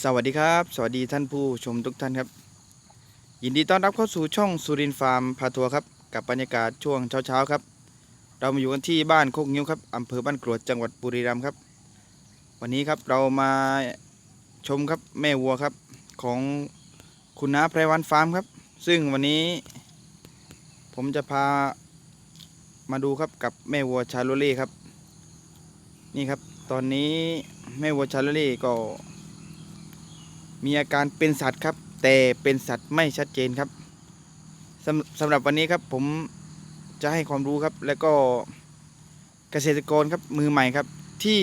สวัสดีครับ สวัสดีท่านผู้ชมทุกท่านครับ ยินดีต้อนรับเข้าสู่ช่องสุรินทร์ฟาร์มพาทัวร์ครับ กับบรรยากาศช่วงเช้าๆครับ เรามาอยู่กันที่บ้านโคกงิ้วครับอำเภอบ้านกรวดจังหวัดบุรีรัมย์ครับ วันนี้ครับเรามาชมครับแม่วัวครับของคุณน้าไพรวันฟาร์มครับ ซึ่งวันนี้ ผมจะพามาดูครับกับแม่วัวชาโลเล่ครับ นี่ครับ ตอนนี้แม่วัวชาโลเล่ก็ มีอาการเป็นสัตว์ครับ แต่เป็นสัตว์ไม่ชัดเจนครับสำสำหรับวันนี้ครับผมจะให้ความรู้ครับ แล้วก็เกษตรกรครับมือใหม่ครับ ที่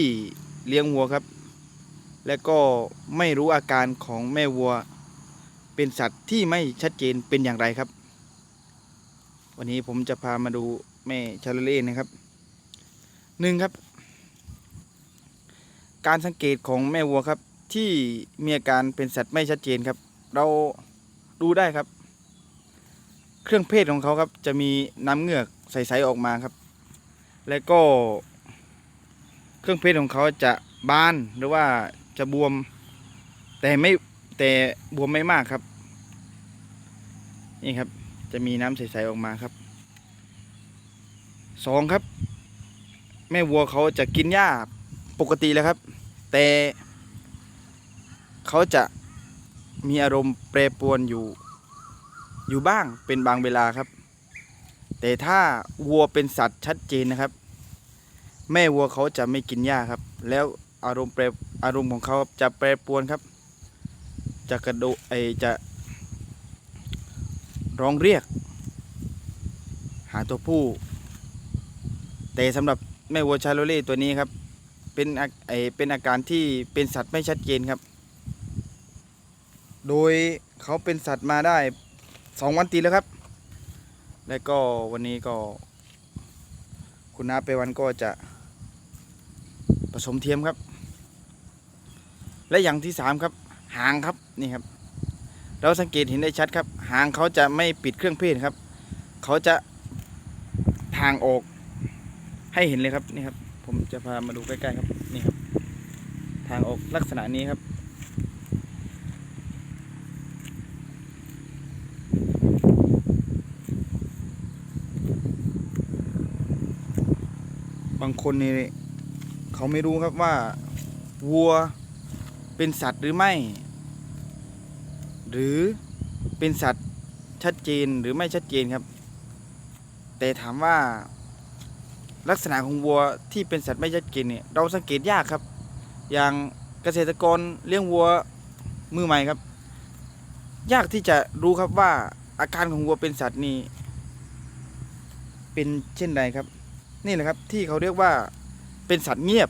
เลี้ยงวัวครับ แล้วก็ไม่รู้อาการของแม่วัว เป็นสัตว์ที่ไม่ชัดเจนเป็นอย่างไรครับ วันนี้ผมจะพามาดูแม่ชาลเล่นะครับหนึ่งครับ การสังเกตของแม่วัวครับ ที่มีอาการเป็นสัตว์ไม่ชัดเจนครับ เราดูได้ครับ เครื่องเพศของเขาครับ จะมีน้ำเงือกใสๆออกมาครับ และก็เครื่องเพศของเขาจะบานหรือว่าจะบวม แต่ไม่แต่บวมไม่มากครับ นี่ครับจะมีน้ำใสๆออกมาครับสองครับ แม่วัวเขาจะกินหญ้าปกติแล้วครับ แต่ เขาจะมีอารมณ์แปรปรวนอยู่อยู่บ้างเป็นบางเวลาครับ แต่ถ้าวัวเป็นสัตว์ชัดเจนนะครับ แม่วัวเขาจะไม่กินหญ้าครับ แล้วอารมณ์แปรอารมณ์ของเขาจะแปรปรวนครับ จะกระโดดไอจะร้องเรียก หาตัวผู้ แต่สำหรับแม่วัวชาโลเล่ตัวนี้ครับ เป็นไอเป็นอาการที่เป็นสัตว์ไม่ชัดเจนครับ โดยเขาเป็นสัตว์มาได้สองวันตีแล้วครับ และก็วันนี้ก็ คุณน้าไปวันก็จะผสมเทียมครับ และอย่างที่สามครับ หางครับนี่ครับ เราสังเกตเห็นได้ชัดครับ หางเขาจะไม่ปิดเครื่องเพศครับ เขาจะทางออกให้เห็นเลยครับนี่ครับ ผมจะพามาดูใกล้ๆครับนี่ครับ ทางออกลักษณะนี้ครับ บางคนนี่เขาไม่รู้ครับว่าวัวเป็นสัตว์หรือไม่ หรือเป็นสัตว์ชัดเจนหรือไม่ชัดเจนครับ แต่ถามว่าลักษณะของวัวที่เป็นสัตว์ไม่ชัดเจนเนี่ยเราสังเกตยากครับ อย่างเกษตรกรเลี้ยงวัวมือใหม่ครับ ยากที่จะรู้ครับว่าอาการของวัวเป็นสัตว์นี่เป็นเช่นใดครับ นี่แหละครับที่เขาเรียกว่าเป็นสัตว์เงียบ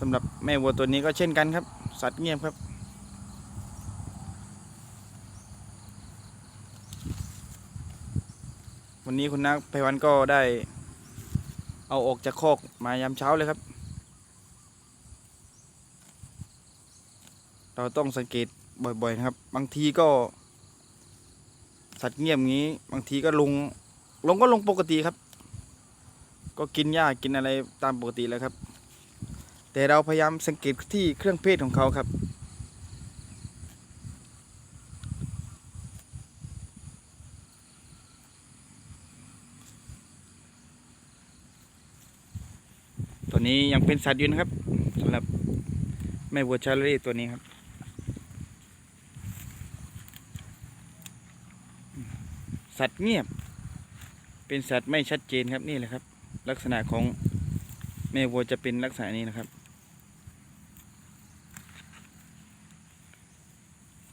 สำหรับแม่วัวตัวนี้ก็เช่นกันครับ สัตว์เงียบครับ วันนี้คุณนักไพวันก็ได้ เอาออกจากคอกมายามเช้าเลยครับ เราต้องสังเกตบ่อยๆครับ บางทีก็ สัตว์เงียบงี้ บางทีก็ลง ลงก็ลงปกติครับ ก็กินหญ้ากินอะไรตามปกติแล้วครับ แต่เราพยายามสังเกตที่เครื่องเพศของเขาครับตัวนี้ยังเป็นสัตว์อยู่นะครับสำหรับแม่วัวชาลลี่ตัวนี้ครับ สัตว์เงียบ เป็นสัตว์ไม่ชัดเจนครับนี่แหละครับ ลักษณะของแม่วัวจะเป็นลักษณะนี้นะครับ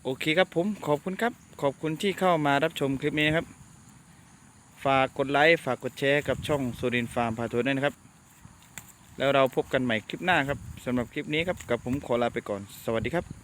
โอเคครับผมขอบคุณครับ ขอบคุณที่เข้ามารับชมคลิปนี้นะครับ ฝากกดไลค์ฝากกดแชร์กับช่องสุรินฟาร์มพาทัวร์ด้วยนะครับ แล้วเราพบกันใหม่คลิปหน้าครับสำหรับคลิปนี้ครับกับผมขอลาไปก่อน สวัสดีครับ